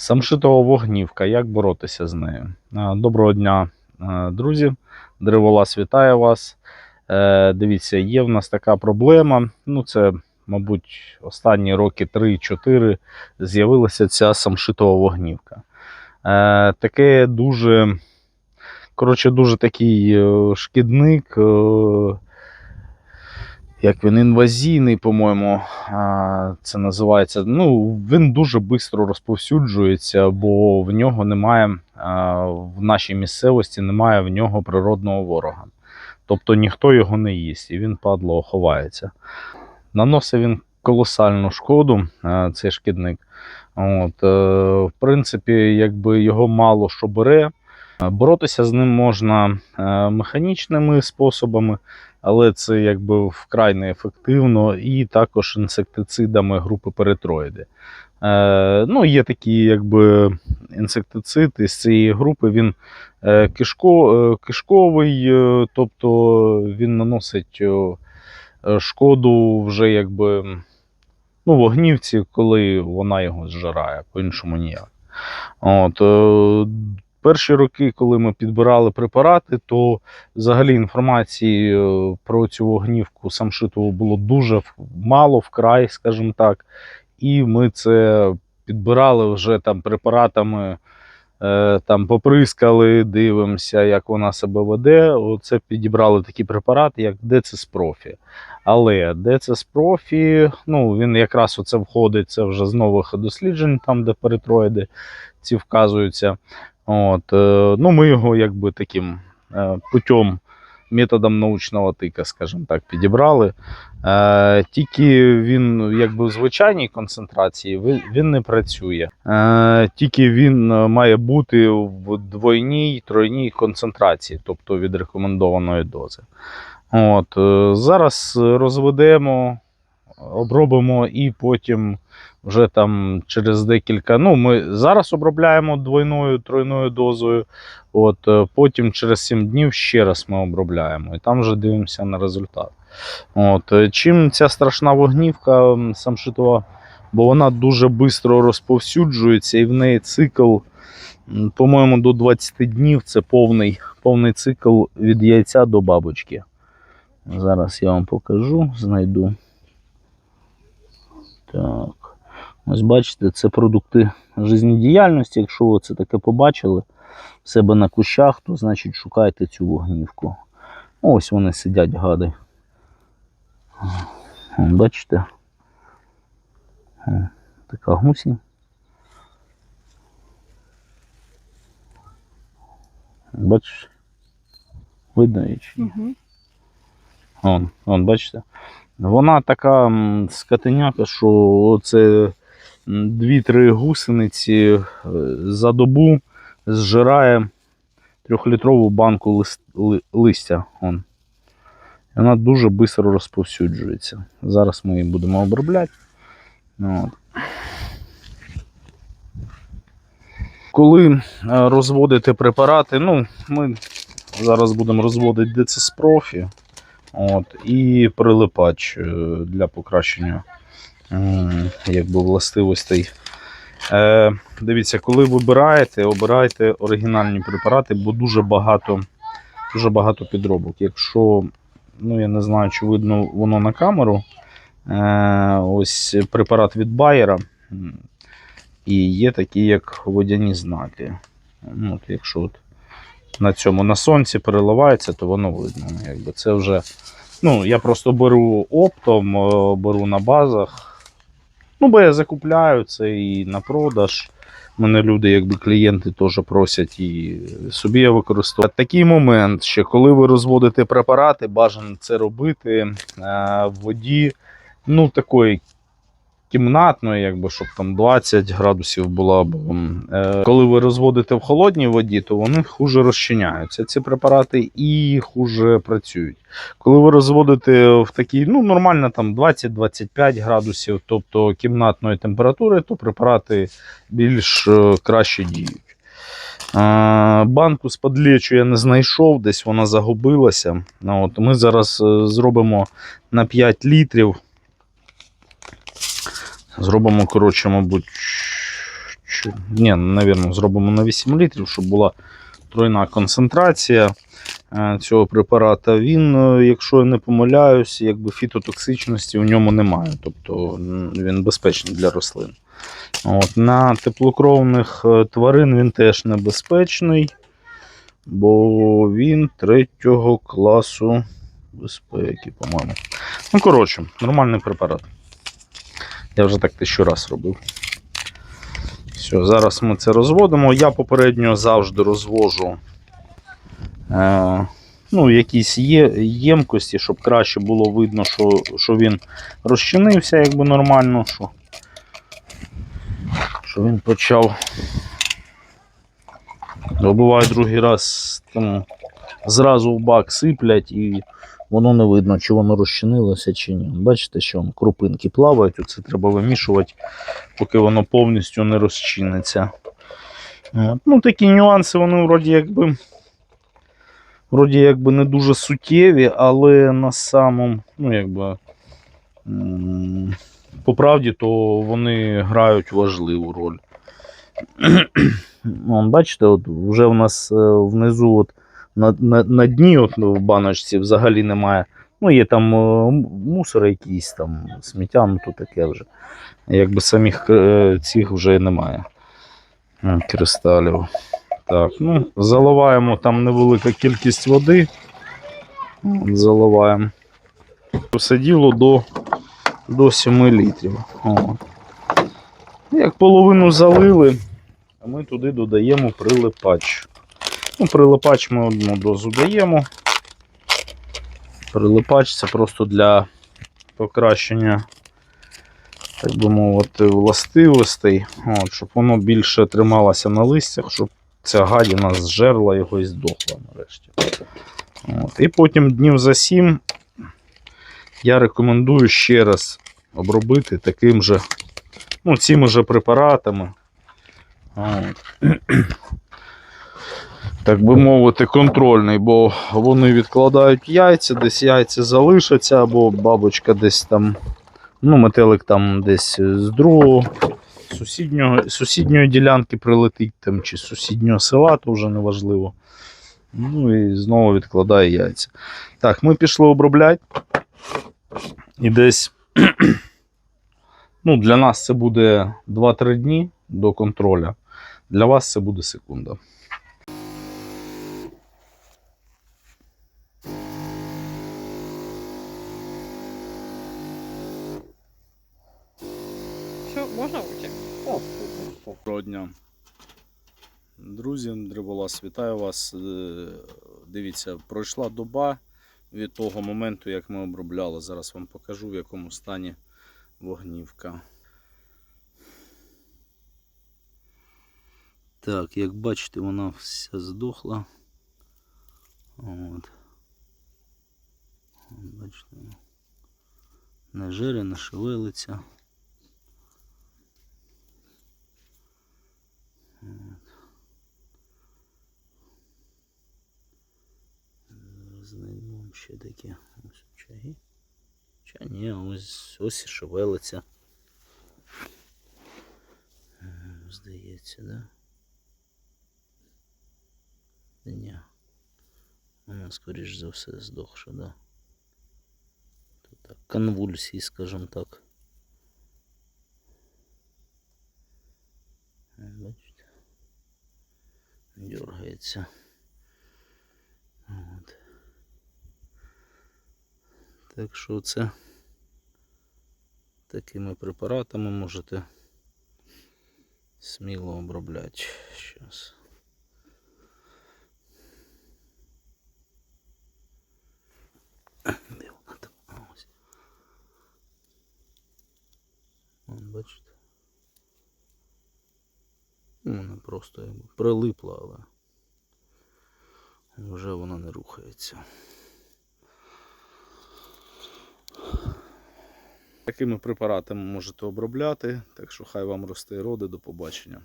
Самшитова вогнівка. Як боротися з нею? Доброго дня, друзі. Древолаз вітає вас. Е, Дивіться, є в нас така проблема. Ну, це, мабуть, останні роки 3-4 з'явилася ця самшитова вогнівка. Е, Таке дуже, коротше, дуже такий е, шкідник. Як він інвазійний, по-моєму, це називається. Ну, він дуже швидко розповсюджується, бо в нього немає в нашій місцевості немає в нього природного ворога. Тобто ніхто його не їсть, і він падло ховається. Наносить він колосальну шкоду, цей шкідник. От, е, в принципі, якби його мало що бере. Е, Боротися з ним можна е, механічними способами, але це якби вкрай неефективно, і також інсектицидами групи перитроїди. Е, ну, є такі якби інсектицид із цієї групи, він кишко, кишковий, тобто він наносить шкоду вже якби ну, вогнівці, коли вона його зжирає, по-іншому ніяк. От, перші роки, коли ми підбирали препарати, то взагалі інформації е, про цю вогнівку самшитову було дуже мало, вкрай, скажімо так. І ми це підбирали вже там препаратами, е, там поприскали, дивимося, як вона себе веде. Оце підібрали такі препарати, як Дециспрофі. Але Дециспрофі, ну він якраз оце входить, це вже з нових досліджень, там де перитроїди ці вказуються. От, е, ну, ми його якби таким е, путем, методом научного тика, скажімо так, підібрали. Е, тільки він, якби в звичайній концентрації, він не працює. Тільки він має бути в двойній, тройній концентрації, тобто від рекомендованої дози. От, зараз розведемо, обробимо і потім вже там через декілька. Ну, ми зараз обробляємо двойною, тройною дозою. От, е, потім через 7 днів ще раз ми обробляємо. І там вже дивимося на результат. От, е, чим ця страшна вогнівка самшитова, бо вона дуже швидко розповсюджується, і в неї цикл, по-моєму, до 20 днів це повний, повний цикл від яйця до бабочки. Зараз я вам покажу, знайду. Так. Ось бачите, це продукти життєдіяльності. Якщо ви це таке побачили в себе на кущах, то значить шукайте цю вогнівку. Ось вони сидять, гади. Бачите? Така гусінь. Бачиш? Видно її чи ні? Угу. Вон, вон, бачите? Вона така скотиняка, що це 2-3 гусениці е, за добу зжирає трьохлітрову банку лист, ли- листя. Вон. Вона дуже швидко розповсюджується. Зараз ми її будемо обробляти. От. Коли е, розводити препарати, ну, ми зараз будемо розводити дециспрофі. От, і прилипач е, для покращення якби, властивостей. Е, дивіться, коли вибираєте, обирайте оригінальні препарати, бо дуже багато, дуже багато підробок. Якщо, ну я не знаю, чи видно воно на камеру. Е, ось препарат від Байера. І є такі, як водяні знаки. От, якщо от на цьому на сонці переливається, то воно видно. Ну, Якби це вже. Ну, я просто беру оптом, е, беру на базах. Ну, бо я закупляю це і на продаж. Мене люди, якби клієнти, теж просять і собі я використовую. Такий момент, що коли ви розводите препарати, бажано це робити е, в воді, ну, такої кімнатної, якби, щоб там 20 градусів була. Е, коли ви розводите в холодній воді, то вони хуже розчиняються. Ці препарати і хуже працюють. Коли ви розводите в такій, ну, нормально там 20-25 градусів, тобто кімнатної температури, то препарати більш е, краще діють. Е, Банку з подлечу я не знайшов, десь вона загубилася. От, ми зараз е, зробимо на 5 літрів. Зробимо, коротше, мабуть, ні, навірно, зробимо на 8 літрів, щоб була тройна концентрація е, цього препарата. Він, е, якщо я не помиляюсь, якби фітотоксичності у ньому немає. Тобто він безпечний для рослин. От, на теплокровних е, тварин він теж небезпечний, бо він третього класу безпеки, по-моєму. Ну, коротше, нормальний препарат. Я вже так тисячу раз робив. Все, зараз ми це розводимо. Я попередньо завжди розвожу е, ну, якісь є, ємкості, щоб краще було видно, що, що він розчинився якби нормально, що, що він почав. Бо буває другий раз там, зразу в бак сиплять і воно не видно, чи воно розчинилося, чи ні. Бачите, що крупинки плавають, оце треба вимішувати, поки воно повністю не розчиниться. Ну, такі нюанси, вони вроді якби, вроді якби не дуже суттєві, але на самому, ну якби. По правді, то вони грають важливу роль. Бачите, от вже в нас е, внизу от, на, на, на дні от, в баночці взагалі немає. Ну, є там е, мусор якийсь там, сміття, ну то таке вже. Якби самих е, цих вже немає. Кристалів. Так, ну, заливаємо там невелика кількість води. От, Заливаємо. Все до, до 7 літрів. От. Як половину залили, ми туди додаємо прилипач. Ну, прилипач ми одну дозу даємо. Прилипач це просто для покращення, так би мовити, властивостей, от, щоб воно більше трималося на листях, щоб ця гадіна зжерла його і здохла нарешті. От. І потім днів за сім я рекомендую ще раз обробити таким же, ну, цими же препаратами. От. Так би мовити, контрольний, бо вони відкладають яйця, десь яйця залишаться, або бабочка десь там, ну, метелик там десь з другого сусіднього, сусідньої ділянки прилетить там, чи з сусіднього села, то вже неважливо. Ну і знову відкладає яйця. Так, ми пішли обробляти. І десь ну, для нас це буде 2-3 дні до контроля. Для вас це буде секунда. Що, можна уйти? Доброго дня. Друзі, Дриболас, вітаю вас. Е, Дивіться, пройшла доба від того моменту, як ми обробляли. Зараз вам покажу, в якому стані вогнівка. Так, як бачите, вона вся здохла. От, Бачите. Не жире, не шевелиться. Знайдемо ще такі ось чаги. Ча ні, ось ось і шевелиться. Здається, да? Ні. Вона, скоріш за все, здохша, да. Тут так, конвульсії, скажімо так. М, Бачите? Дергається. От. Так що це такими препаратами можете сміло обробляти. Щас. Де там? Ось. Вон, бачите? Вона просто якби прилипла, але вже вона не рухається. Такими препаратами можете обробляти, так що хай вам росте роди, до побачення.